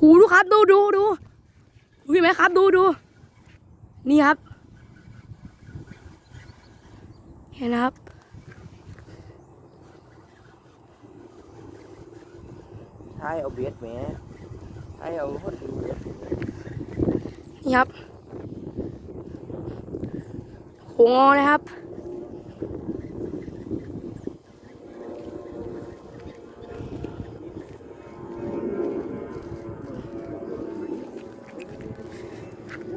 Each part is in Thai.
หูดูครับดูดูดูดูเห็นไหมครับ ดูดูนี่ครับ เห็นนะครับใช่เอาเบ็ดแหมใช่เอาคนดูเบ็ดนี่ครับโหงอนะครับ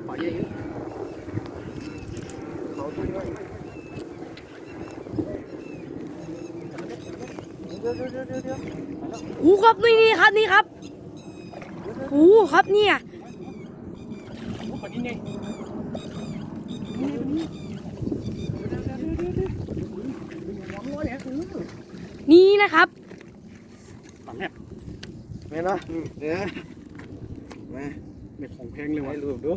ปล่อยเยอะเขาตุ้ยไว้เดี๋ยเดี๋ยวเดี๋ยวเดี๋ยวเดี๋ยวหูครับนี่นี่ครับนี่ครับหูครับเนี่ยนี้ไงนี่นะครับปังแม่แม่เนาะเนี่ยมา เม็ดของแพงเลยให้วะรูปดู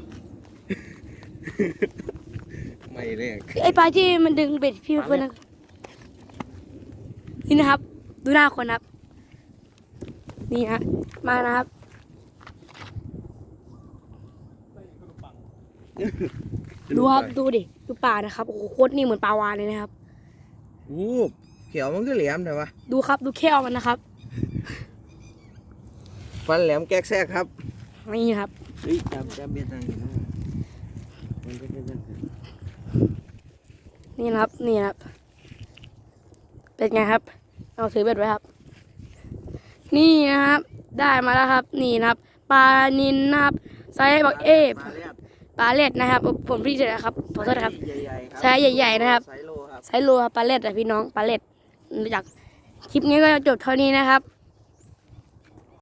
ไม่เรียกไอ้ปลาที่มันดึงเบ็ดพี่เพื่อนนะนี่นะครับ ดูหน้าคนครับ นี่ฮะมานะครับดูครับดูดิดูปลานะครับโอ้โหโคตรนี่เหมือนปลาวานเลยนะครับวูบเขียวมันก็แหลมแต่ว่าดูครับดูแค่มันนะครับ ฟันแหลมแก๊กแซกครับ นี่ครับเฮ้ยจับจับเบ็ดทางนี้นะมันก็จะเป็นนี่นะครับ นี่นะครับ เป็นไงครับ เอาถือเบ็ดไว้ครับ นี่นะครับ ได้มาแล้วครับ นี่นะครับ ปลานินนะครับไซส์บักเอฟมาแล้วปลาเล็ดนะครับ ผมพี่เจอนะครับ ขอโทษนะครับใหญ่ๆครับไซส์ใหญ่ๆนะครับ ไซส์โลครับไซส์โลครับปลาเล็ดอะพี่น้อง ปลาเล็ดจากคลิปนี้ก็จบเท่านี้นะครับ